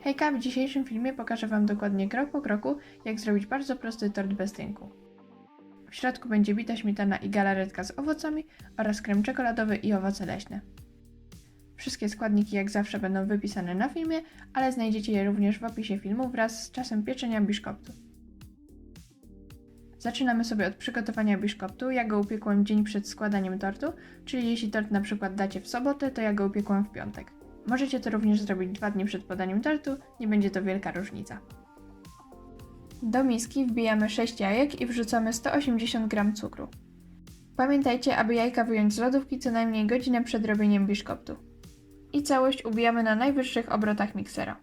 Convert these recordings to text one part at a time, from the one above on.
Hejka, w dzisiejszym filmie pokażę Wam dokładnie krok po kroku, jak zrobić bardzo prosty tort bez tynku. W środku będzie bita śmietana i galaretka z owocami oraz krem czekoladowy i owoce leśne. Wszystkie składniki jak zawsze będą wypisane na filmie, ale znajdziecie je również w opisie filmu wraz z czasem pieczenia biszkoptu. Zaczynamy sobie od przygotowania biszkoptu. Ja go upiekłam dzień przed składaniem tortu, czyli jeśli tort na przykład dacie w sobotę, to ja go upiekłam w piątek. Możecie to również zrobić dwa dni przed podaniem tortu, nie będzie to wielka różnica. Do miski wbijamy 6 jajek i wrzucamy 180 g cukru. Pamiętajcie, aby jajka wyjąć z lodówki co najmniej godzinę przed robieniem biszkoptu. I całość ubijamy na najwyższych obrotach miksera.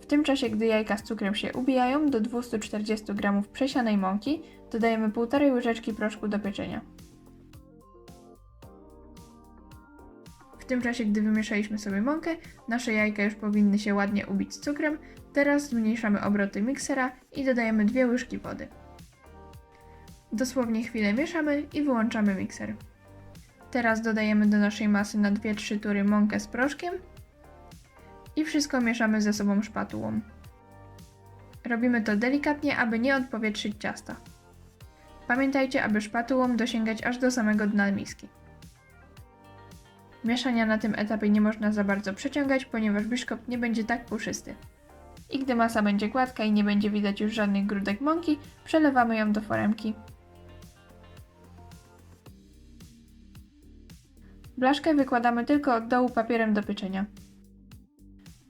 W tym czasie, gdy jajka z cukrem się ubijają, do 240 g przesianej mąki dodajemy 1,5 łyżeczki proszku do pieczenia. W tym czasie, gdy wymieszaliśmy sobie mąkę, nasze jajka już powinny się ładnie ubić z cukrem. Teraz zmniejszamy obroty miksera i dodajemy dwie łyżki wody. Dosłownie chwilę mieszamy i wyłączamy mikser. Teraz dodajemy do naszej masy na 2-3 tury mąkę z proszkiem i wszystko mieszamy ze sobą szpatułą. Robimy to delikatnie, aby nie odpowietrzyć ciasta. Pamiętajcie, aby szpatułą dosięgać aż do samego dna miski. Mieszania na tym etapie nie można za bardzo przeciągać, ponieważ biszkopt nie będzie tak puszysty. I gdy masa będzie gładka i nie będzie widać już żadnych grudek mąki, przelewamy ją do foremki. Blaszkę wykładamy tylko od dołu papierem do pieczenia.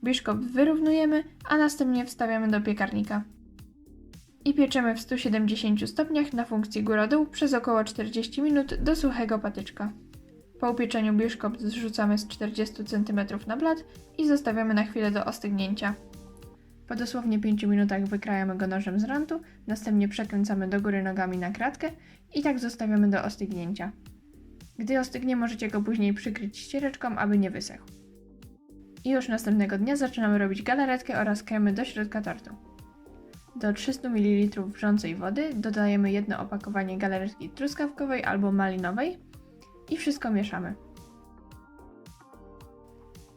Biszkopt wyrównujemy, a następnie wstawiamy do piekarnika. I pieczemy w 170 stopniach na funkcji góra-dół przez około 40 minut do suchego patyczka. Po upieczeniu biszkopt zrzucamy z 40 cm na blat i zostawiamy na chwilę do ostygnięcia. Po dosłownie 5 minutach wykrajamy go nożem z rantu, następnie przekręcamy do góry nogami na kratkę i tak zostawiamy do ostygnięcia. Gdy ostygnie, możecie go później przykryć ściereczką, aby nie wysechł. I już następnego dnia zaczynamy robić galaretkę oraz kremy do środka tortu. Do 300 ml wrzącej wody dodajemy jedno opakowanie galaretki truskawkowej albo malinowej i wszystko mieszamy.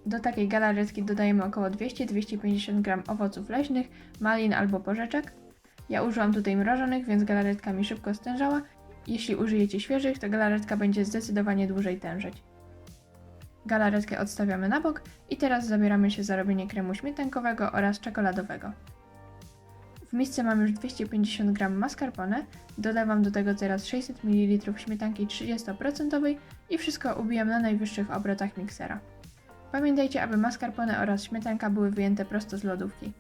Do takiej galaretki dodajemy około 200-250 g owoców leśnych, malin albo porzeczek. Ja użyłam tutaj mrożonych, więc galaretka mi szybko stężała. Jeśli użyjecie świeżych, to galaretka będzie zdecydowanie dłużej tężyć. Galaretkę odstawiamy na bok i teraz zabieramy się za robienie kremu śmietankowego oraz czekoladowego. W misce mam już 250 g mascarpone, dolewam do tego teraz 600 ml śmietanki 30% i wszystko ubijam na najwyższych obrotach miksera. Pamiętajcie, aby mascarpone oraz śmietanka były wyjęte prosto z lodówki.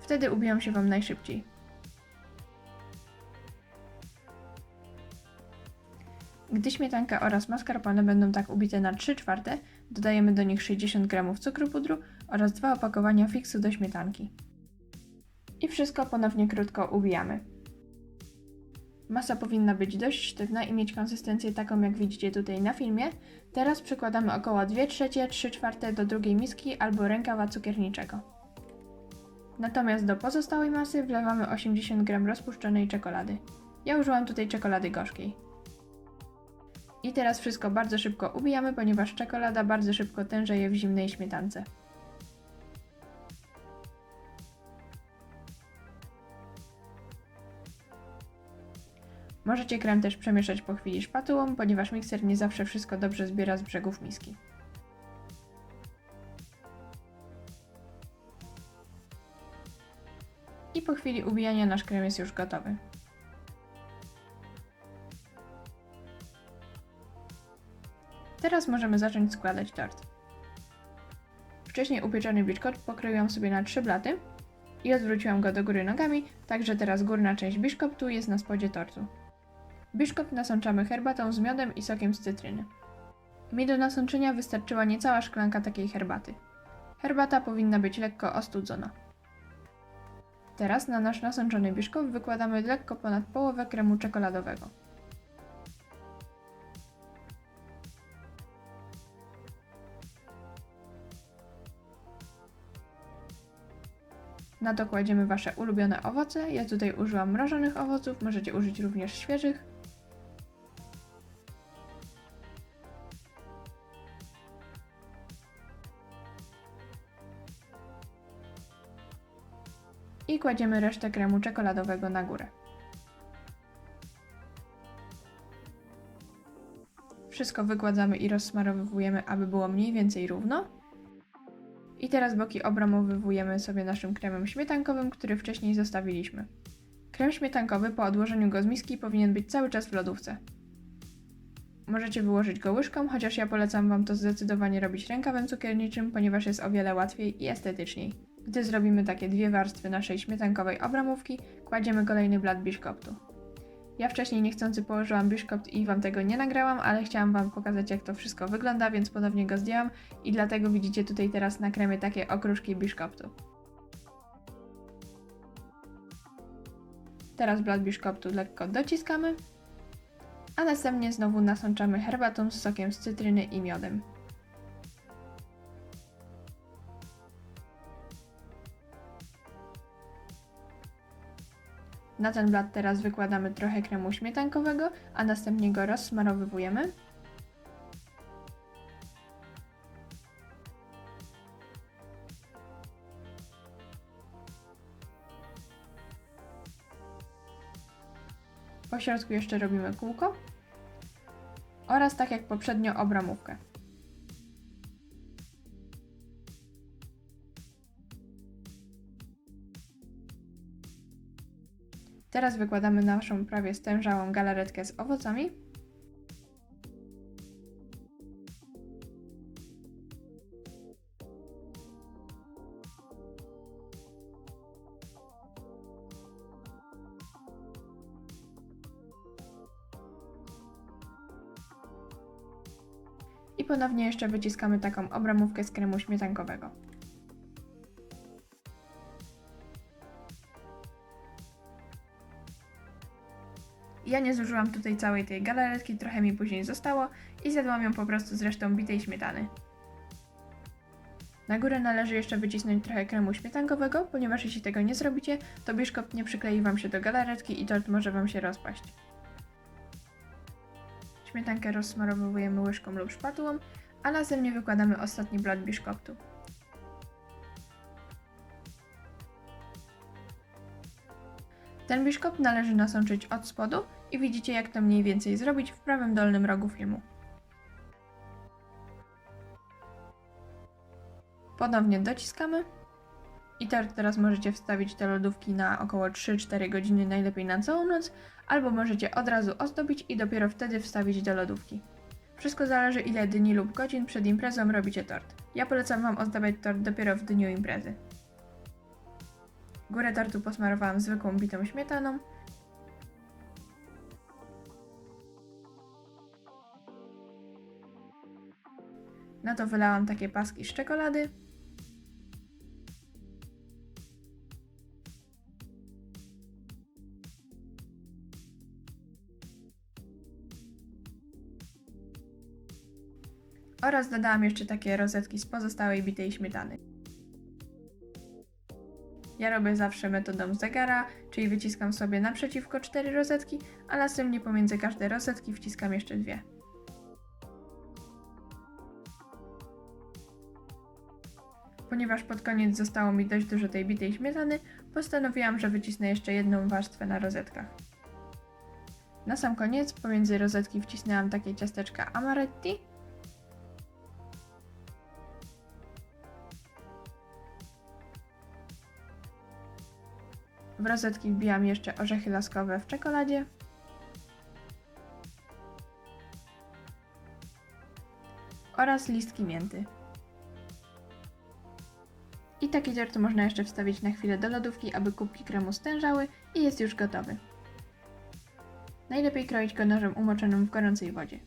Wtedy ubiją się Wam najszybciej. Gdy śmietanka oraz mascarpone będą tak ubite na 3 czwarte, dodajemy do nich 60 g cukru pudru oraz dwa opakowania fiksu do śmietanki. I wszystko ponownie krótko ubijamy. Masa powinna być dość sztywna i mieć konsystencję taką jak widzicie tutaj na filmie. Teraz przykładamy około 2 trzecie, 3 czwarte do drugiej miski albo rękawa cukierniczego. Natomiast do pozostałej masy wlewamy 80 g rozpuszczonej czekolady. Ja użyłam tutaj czekolady gorzkiej. I teraz wszystko bardzo szybko ubijamy, ponieważ czekolada bardzo szybko tężeje w zimnej śmietance. Możecie krem też przemieszać po chwili szpatułą, ponieważ mikser nie zawsze wszystko dobrze zbiera z brzegów miski. I po chwili ubijania nasz krem jest już gotowy. Teraz możemy zacząć składać tort. Wcześniej upieczony biszkopt pokroiłam sobie na trzy blaty i odwróciłam go do góry nogami, także teraz górna część biszkoptu jest na spodzie tortu. Biszkopt nasączamy herbatą z miodem i sokiem z cytryny. Mi do nasączenia wystarczyła niecała szklanka takiej herbaty. Herbata powinna być lekko ostudzona. Teraz na nasz nasączony biszkopt wykładamy lekko ponad połowę kremu czekoladowego. Na to kładziemy Wasze ulubione owoce. Ja tutaj użyłam mrożonych owoców, możecie użyć również świeżych. I kładziemy resztę kremu czekoladowego na górę. Wszystko wykładamy i rozsmarowujemy, aby było mniej więcej równo. I teraz boki obramowywujemy sobie naszym kremem śmietankowym, który wcześniej zostawiliśmy. Krem śmietankowy po odłożeniu go z miski powinien być cały czas w lodówce. Możecie wyłożyć go łyżką, chociaż ja polecam Wam to zdecydowanie robić rękawem cukierniczym, ponieważ jest o wiele łatwiej i estetyczniej. Gdy zrobimy takie dwie warstwy naszej śmietankowej obramówki, kładziemy kolejny blat biszkoptu. Ja wcześniej niechcący położyłam biszkopt i Wam tego nie nagrałam, ale chciałam Wam pokazać jak to wszystko wygląda, więc ponownie go zdjęłam i dlatego widzicie tutaj teraz na kremie takie okruszki biszkoptu. Teraz blat biszkoptu lekko dociskamy, a następnie znowu nasączamy herbatą z sokiem z cytryny i miodem. Na ten blat teraz wykładamy trochę kremu śmietankowego, a następnie go rozsmarowywujemy. Po środku jeszcze robimy kółko oraz tak jak poprzednio obramówkę. Teraz wykładamy naszą prawie stężałą galaretkę z owocami. I ponownie jeszcze wyciskamy taką obramówkę z kremu śmietankowego. Ja nie zużyłam tutaj całej tej galaretki, trochę mi później zostało i zjadłam ją po prostu z resztą bitej śmietany. Na górę należy jeszcze wycisnąć trochę kremu śmietankowego, ponieważ jeśli tego nie zrobicie, to biszkopt nie przyklei Wam się do galaretki i tort może Wam się rozpaść. Śmietankę rozsmarowujemy łyżką lub szpatułą, a następnie wykładamy ostatni blat biszkoptu. Ten biszkopt należy nasączyć od spodu i widzicie jak to mniej więcej zrobić w prawym dolnym rogu filmu. Ponownie dociskamy i tort teraz możecie wstawić do lodówki na około 3-4 godziny, najlepiej na całą noc, albo możecie od razu ozdobić i dopiero wtedy wstawić do lodówki. Wszystko zależy ile dni lub godzin przed imprezą robicie tort. Ja polecam Wam ozdabiać tort dopiero w dniu imprezy. Górę tortu posmarowałam zwykłą bitą śmietaną. Na to wylałam takie paski z czekolady. Oraz dodałam jeszcze takie rozetki z pozostałej bitej śmietany. Ja robię zawsze metodą zegara, czyli wyciskam sobie naprzeciwko 4 rozetki, a następnie pomiędzy każde rozetki wciskam jeszcze dwie. Ponieważ pod koniec zostało mi dość dużo tej bitej śmietany, postanowiłam, że wycisnę jeszcze jedną warstwę na rozetkach. Na sam koniec pomiędzy rozetki wcisnęłam takie ciasteczka amaretti, W rozetki wbijam jeszcze orzechy laskowe w czekoladzie. Oraz listki mięty. I taki tort można jeszcze wstawić na chwilę do lodówki, aby kubki kremu stężały i jest już gotowy. Najlepiej kroić go nożem umoczonym w gorącej wodzie.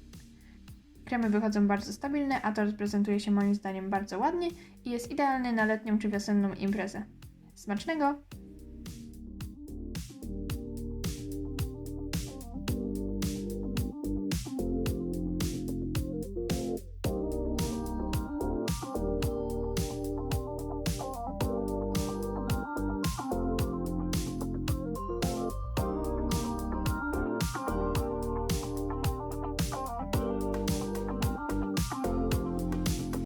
Kremy wychodzą bardzo stabilne, a tort prezentuje się moim zdaniem bardzo ładnie i jest idealny na letnią czy wiosenną imprezę. Smacznego!